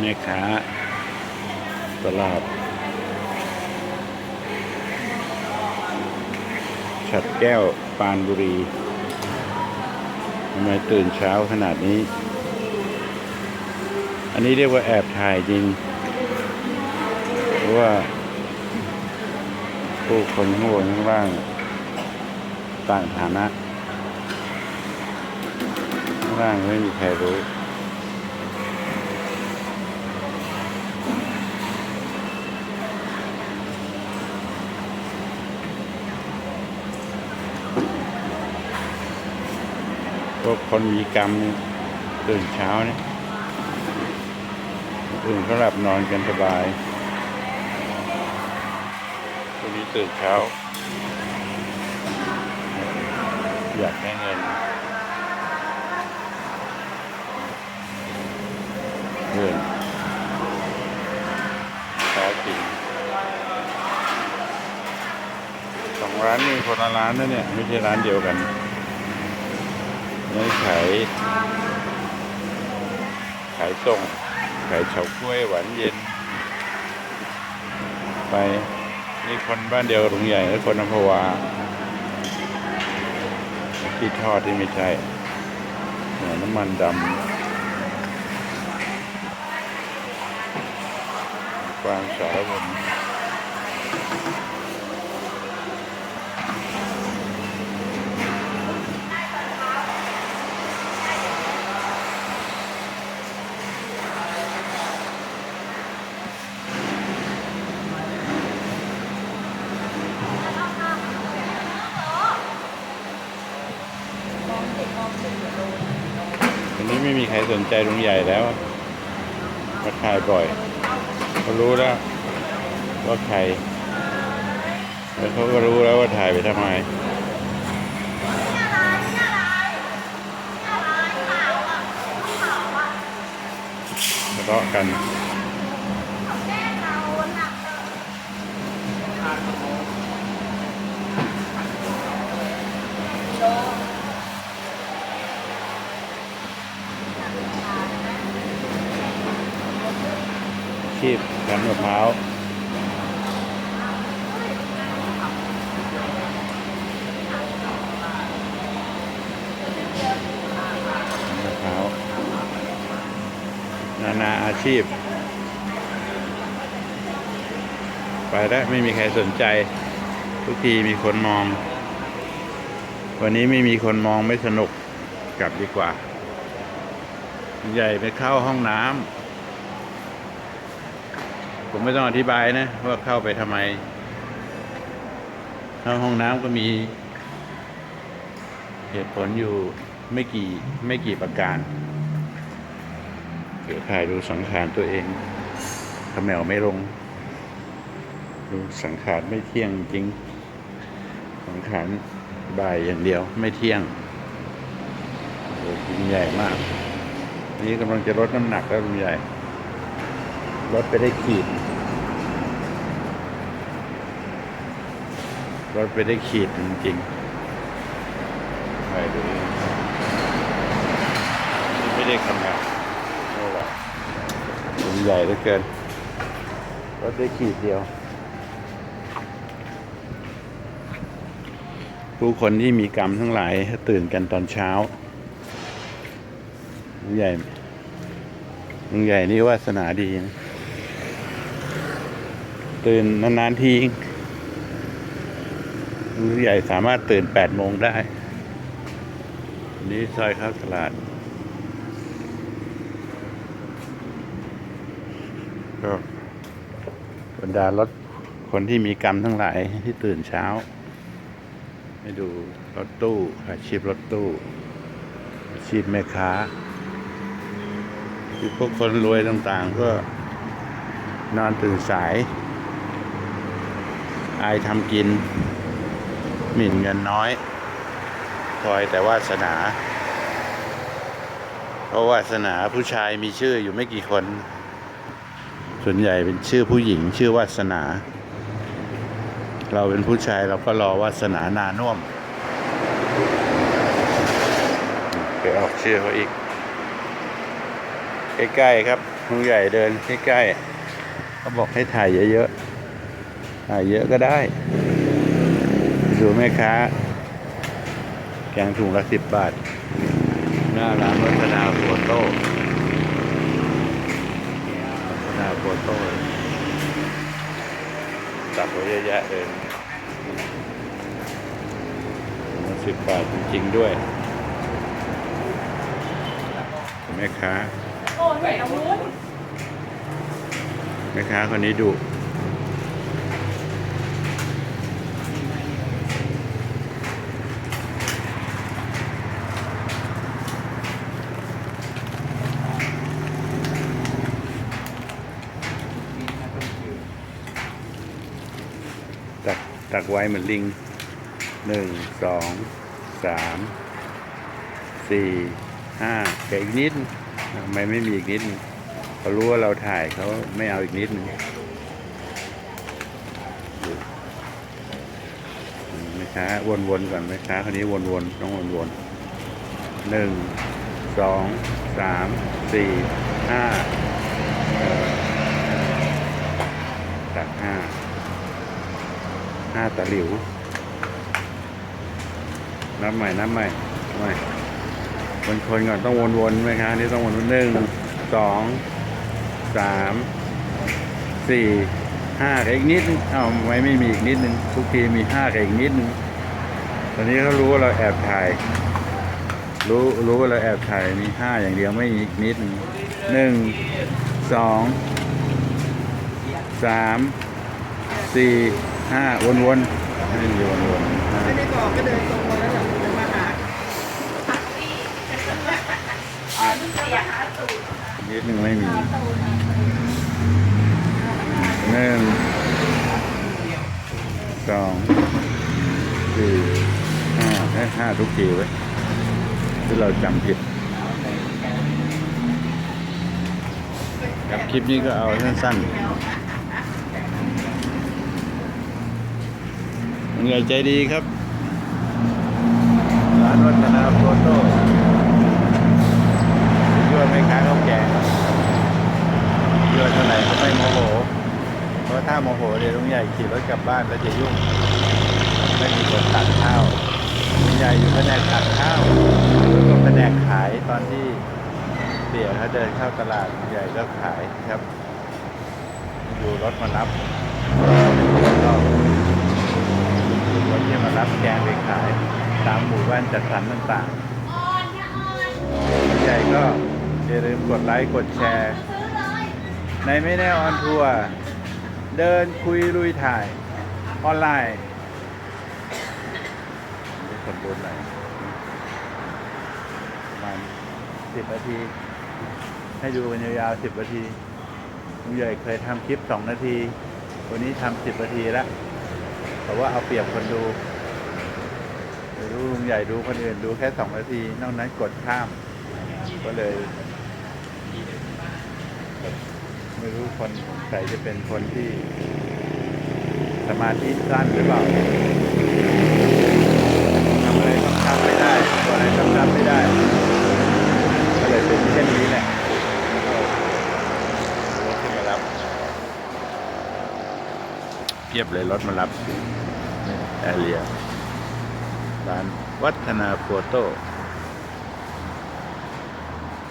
แม่ค้าตลาดฉัดแก้วปานบุรีทำไมตื่นเช้าขนาดนี้ อันนี้เรียกว่าแอบถ่ายจริง เพราะว่าผู้คนข้างบนข้างล่าง ต่างฐานะข้างล่างไม่มีใครรู้ พวกคนมีกรรมนี่ตื่นเช้าเนี่ยตื่นเขาหลับนอนกันสบายวันนี้ตื่นเช้า อยากได้เงินเงินแท้จริงสองร้านนี่คนละร้านนะเนี่ย ไม่ใช่ร้านเดียวกัน นี่ขายขายส่งขายเฉาก้วยหวานเย็น ไปนี่คนบ้านเดียวกับลุงใหญ่และคนอัมพวาที่ทอดที่ไม่ใช่น้ำมันดำกวางสารวน นี้ไม่มีใครสนใจลุงใหญ่แล้ว มาถ่ายบ่อยเขารู้แล้วว่าใครแล้วเขาก็รู้แล้วว่าถ่ายไปทำไมทะเลาะกัน ชีพกันมะพร้าวมะพร้านานาอาชีพ ไปแล้วไม่มีใครสนใจ ทุกทีมีคนมอง วันนี้ไม่มีคนมองไม่สนุกกลับดีกว่า ใหญ่ไปเข้าห้องน้ำ ผมไม่ต้องอธิบายนะว่าเข้าไปทำไมเข้าห้องน้ำก็มีเหตุผลอยู่ไม่กี่ไม่กี่ประการเดี๋ยวถ่ายดูสังขารตัวเองขมแมวไม่ลง ดูสังขารไม่เที่ยงจริง สังขารบ่ายอย่างเดียวไม่เที่ยงโอ้ยใหญ่มาก นี่กำลังจะลดน้ำหนักแล้วลุงใหญ่ ลดไปได้ขีดลดไปได้ขีดจริงๆไปดูนี่ไม่ได้คำนวณเท่าไหร่ลุงใหญ่เหลือเกินลดได้ขีดเดียว ผู้คนที่มีกรรมทั้งหลายตื่นกันตอนเช้าลุงใหญ่ลุงใหญ่นี่วาสนาดีนะ ตื่นนานๆทีผู้ใหญ่สามารถตื่นแปดโมงได้นนี้ซอยข้าวตลาด ก็บรรดารถคนที่มีกรรมทั้งหลายที่ตื่นเช้าให้ดูรถตู้ อาชีพรถตู้ อาชีพแม่ค้าคือพวกคนรวยต่างๆ ก็นอนตื่นสาย อายทำกิน หมิ่นเงินน้อยคอยแต่วาสนา เพราะวาสนาผู้ชายมีชื่ออยู่ไม่กี่คน ส่วนใหญ่เป็นชื่อผู้หญิงชื่อวาสนา เราเป็นผู้ชายเราก็รอวาสนานาน่วม ไปออกชื่อเขาอีก ใกล้ๆครับลุงใหญ่เดินใกล้ๆเขาบอกให้ถ่ายเยอะๆ ถ่ายเยอะก็ได้ดูแม่ค้า แกงถุงละสิบบาท หน้าร้านวัฒนาโฟโต้วัฒนาโฟโต้ตับไว้เยอะแยะเลยถุงสิบบาทจริงๆด้วยแม่ค้าแม่ค้าคนนี้ดุ ตักไว้เหมือนลิงหนึ่งสองสามสี่ห้าแกอีกนิดทำไมไม่มีอีกนิดเขารู้ว่าเราถ่ายเขาไม่เอาอีกนิดนึงแม่ค้าวนๆก่อนแม่ค้าคนนี้วนๆต้องวนๆหนึ่งสองสามสี่ห้าตักห้า ห้าตะหลิว นับใหม่ นับใหม่ใหม่คนคนก่อนต้องวนๆไหมคะนี่ต้องวนหนึ่งสองสามสี่ห้าอีกนิดนึงเอ้าทำไมไม่มีอีกนิดนึงทุกทีมีห้าอีกนิดนึงตอนนี้เขารู้ว่าเราแอบถ่าย รู้รู้ว่าเราแอบถ่ายมีห้าอย่างเดียวไม่มีอีกนิดนึงหนึ่งสองสามสี่ ห้าวนๆไม่มีวนไม่ได้บอกก็เดินตรงมาแล้วแบบจะมาหานิดนึงไม่มีหนึ่งสองสี่ห้าให้ห้าทุกทีไว้ที่เราจำผิดกับคลิปนี้ก็เอาสั้นๆ มันใหญ่ใจดีครับร้านวัฒนาโฟโต้ช่วยแม่ค้าข้าวแกงช่วยเท่าไหร่ก็ไม่โมโห เพราะถ้าโมโหเดี๋ยวลุงใหญ่ขี่รถกลับบ้านแล้วจะยุ่ง ไม่มีคนตักข้าวลุงใหญ่อยู่แผนกตักข้าวแล้วก็แผนกขายตอนที่เสียเขาเดินเข้าตลาดลุงใหญ่ก็ขายครับ อยู่รถมารับ มารับแกงไปขาย ตามหมู่บ้านจัดสรรต่างๆใหญ่ก็อย่าลืมกดไลค์กดแชร์ ในไม่แน่ออนทัวร์เดินคุยลุยถ่าย ออนไลน์คนบนไหนประมาณสิบนาที ให้ดูกันยาวๆสิบนาทีลุงใหญ่เคยทำคลิปสองนาที วันนี้ทำสิบนาทีแล้วแต่ว่าเอาเปรียบคนดู ไม่รู้ลุงใหญ่ดูคนอื่นดูแค่สองนาที นอกนั้นกดข้าม ก็เลย ไม่รู้คนใส่จะเป็นคนที่ สมาธิสั้นหรือเปล่าทำอะไรซ้ำๆไม่ได้ตัวอะไรซ้ำๆไม่ได้ ก็เลยเป็นเช่นนี้แหละรถที่มารับเพียบเลยรถมารับแอเรีย ร้านวัฒนาโฟโต้